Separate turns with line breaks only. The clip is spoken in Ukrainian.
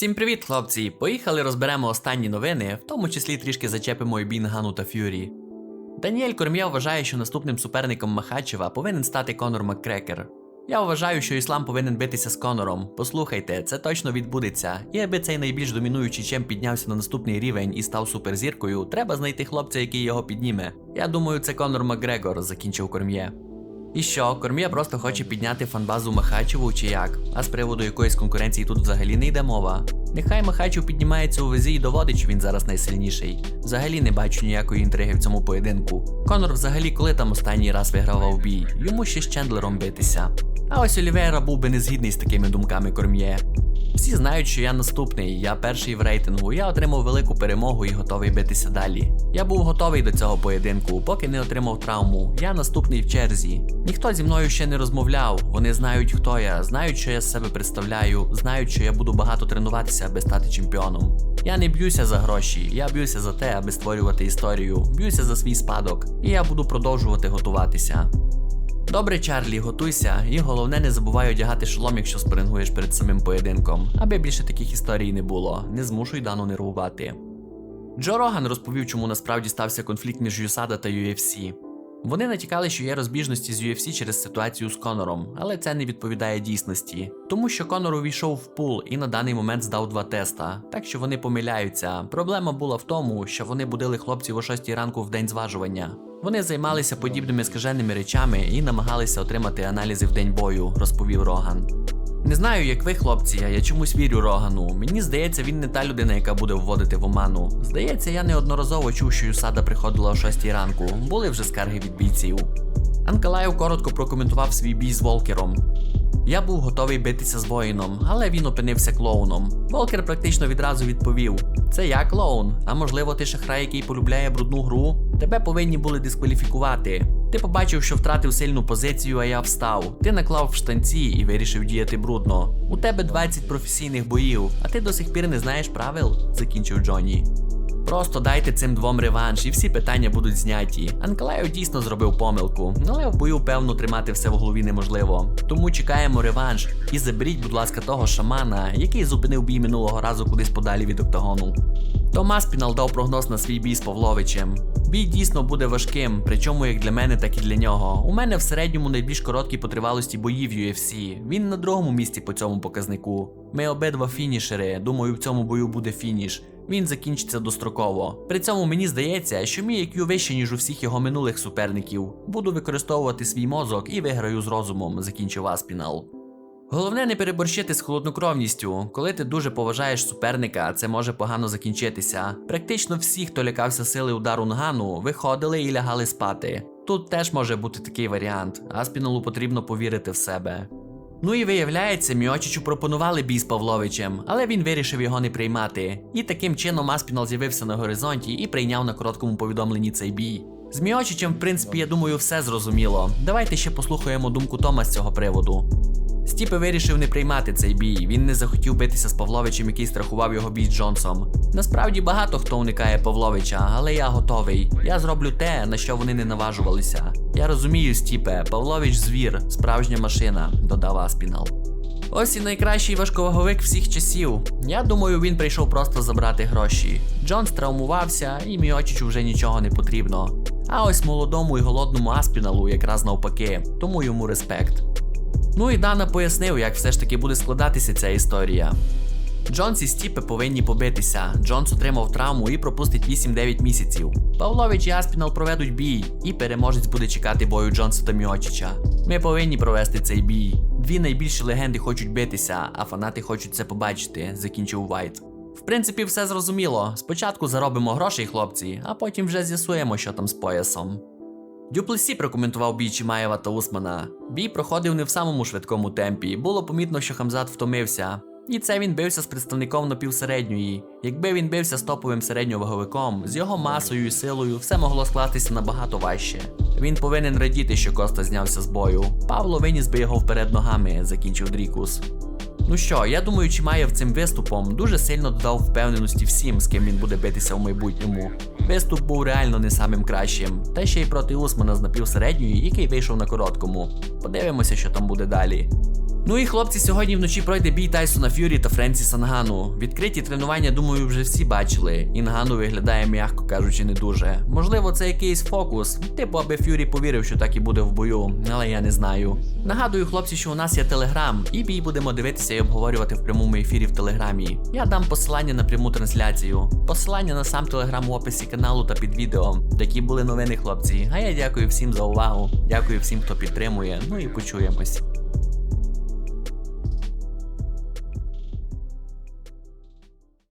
Всім привіт, хлопці! Поїхали розберемо останні новини, в тому числі трішки зачепимо і Бінгану та Ф'юрі. Даніель Корм'я вважає, що наступним суперником Махачева повинен стати Конор Маккрекер. Я вважаю, що іслам повинен битися з Конором. Послухайте, це точно відбудеться. І аби цей найбільш домінуючий чем піднявся на наступний рівень і став суперзіркою, треба знайти хлопця, який його підніме. Я думаю, це Конор Макгрегор, закінчив Корм'є. І що, Кормія просто хоче підняти фанбазу Махачеву чи як? А з приводу якоїсь конкуренції тут взагалі не йде мова. Нехай Махачев піднімається у везі і доводить, що він зараз найсильніший. Взагалі не бачу ніякої інтриги в цьому поєдинку. Конор взагалі коли там останній раз вигравав бій, йому ще з Чендлером битися. А ось Олівейра був би не згідний з такими думками Корм'є. Всі знають, що я наступний, я перший в рейтингу, я отримав велику перемогу і готовий битися далі. Я був готовий до цього поєдинку, поки не отримав травму. Я наступний в черзі. Ніхто зі мною ще не розмовляв. Вони знають, хто я, знають, що я з себе представляю, знають, що я буду багато тренуватися, аби стати чемпіоном. Я не б'юся за гроші, я б'юся за те, аби створювати історію, б'юся за свій спадок, і я буду продовжувати готуватися. Добре, Чарлі, готуйся, і головне не забувай одягати шолом, якщо спарингуєш перед самим поєдинком, аби більше таких історій не було. Не змушуй дану нервувати. Джо Роган розповів, чому насправді стався конфлікт між USADA та UFC. Вони натякали, що є розбіжності з UFC через ситуацію з Конором, але це не відповідає дійсності, тому що Конор увійшов в пул і на даний момент здав два теста, так що вони помиляються. Проблема була в тому, що вони будили хлопців о 6 ранку в день зважування. Вони займалися подібними скаженими речами і намагалися отримати аналізи в день бою, розповів Роган. Не знаю, як ви, хлопці, а я чомусь вірю Рогану. Мені здається, він не та людина, яка буде вводити в оману. Здається, я неодноразово чув, що Юсада приходила о 6 ранку. Були вже скарги від бійців. Анкалаєв коротко прокоментував свій бій з Волкером. Я був готовий битися з воїном, але він опинився клоуном. Волкер практично відразу відповів: Це я клоун, а можливо, ти шахрай, який полюбляє брудну гру. Тебе повинні були дискваліфікувати. Ти побачив, що втратив сильну позицію, а я встав. Ти наклав в штанці і вирішив діяти брудно. У тебе 20 професійних боїв, а ти до сих пір не знаєш правил, закінчив Джонні. Просто дайте цим двом реванш, і всі питання будуть зняті. Анкалаєв дійсно зробив помилку, але в бою, певно, тримати все в голові неможливо. Тому чекаємо реванш і заберіть, будь ласка, того шамана, який зупинив бій минулого разу кудись подалі від октагону. Томас Пінал дав прогноз на свій бій з Павловичем. Бій дійсно буде важким, причому як для мене, так і для нього. У мене в середньому найбільш короткі по тривалості бої в UFC. Він на другому місці по цьому показнику. Ми обидва фінішери. Думаю, в цьому бою буде фініш. Він закінчиться достроково. При цьому мені здається, що мій IQ вище, ніж у всіх його минулих суперників. Буду використовувати свій мозок і виграю з розумом, закінчив Аспінал. Головне не переборщити з холоднокровністю. Коли ти дуже поважаєш суперника, це може погано закінчитися. Практично всі, хто лякався сили удару нгану, виходили і лягали спати. Тут теж може бути такий варіант, Аспіналу потрібно повірити в себе. Ну і виявляється, Міочичу пропонували бій з Павловичем, але він вирішив його не приймати. І таким чином Аспінал з'явився на горизонті і прийняв на короткому повідомленні цей бій. З Міочичем, в принципі, я думаю, все зрозуміло. Давайте ще послухаємо думку Тома з цього приводу. Стіпе вирішив не приймати цей бій. Він не захотів битися з Павловичем, який страхував його бій з Джонсом. Насправді багато хто уникає Павловича, але я готовий. Я зроблю те, на що вони не наважувалися. Я розумію, Стіпе, Павлович звір, справжня машина, додав Аспінал. Ось і найкращий важковаговик всіх часів. Я думаю, він прийшов просто забрати гроші. Джонс травмувався, і Міочичу вже нічого не потрібно. А ось молодому і голодному Аспіналу якраз навпаки, тому йому респект. Ну і Дана пояснив, як все ж таки буде складатися ця історія. Джонс і Стіпе повинні побитися. Джонс отримав травму і пропустить 8-9 місяців. Павлович і Аспінал проведуть бій, і переможець буде чекати бою Джонса та Міочича. Ми повинні провести цей бій. Дві найбільші легенди хочуть битися, а фанати хочуть це побачити, закінчив Вайт. В принципі, все зрозуміло. Спочатку заробимо грошей, хлопці, а потім вже з'ясуємо, що там з поясом. Дюплесі прокоментував бій Чимаєва та Усмана. Бій проходив не в самому швидкому темпі. Було помітно, що Хамзат втомився. І це він бився з представником напівсередньої. Якби він бився з топовим середньоваговиком, з його масою і силою все могло скластися набагато важче. Він повинен радіти, що Коста знявся з бою. Павло виніс би його вперед ногами, закінчив Дрікус. Ну що, я думаю, Чимаєв цим виступом дуже сильно додав впевненості всім, з ким він буде битися в майбутньому. Виступ був реально не самим кращим, та ще й проти Усмана з напівсередньої, який вийшов на короткому. Подивимося, що там буде далі. Ну і хлопці, сьогодні вночі пройде бій Тайсона Ф'юрі та Френсіса Нгану. Відкриті тренування, думаю, вже всі бачили. І Нгану виглядає, м'яко кажучи, не дуже. Можливо, це якийсь фокус, типу, аби Ф'юрі повірив, що так і буде в бою, але я не знаю. Нагадую, хлопці, що у нас є телеграм, і бій будемо дивитися і обговорювати в прямому ефірі в телеграмі. Я дам посилання на пряму трансляцію. Посилання на сам телеграм в описі каналу та під відео. Такі були новини, хлопці. А я дякую всім за увагу. Дякую всім, хто підтримує. Ну і почуємось.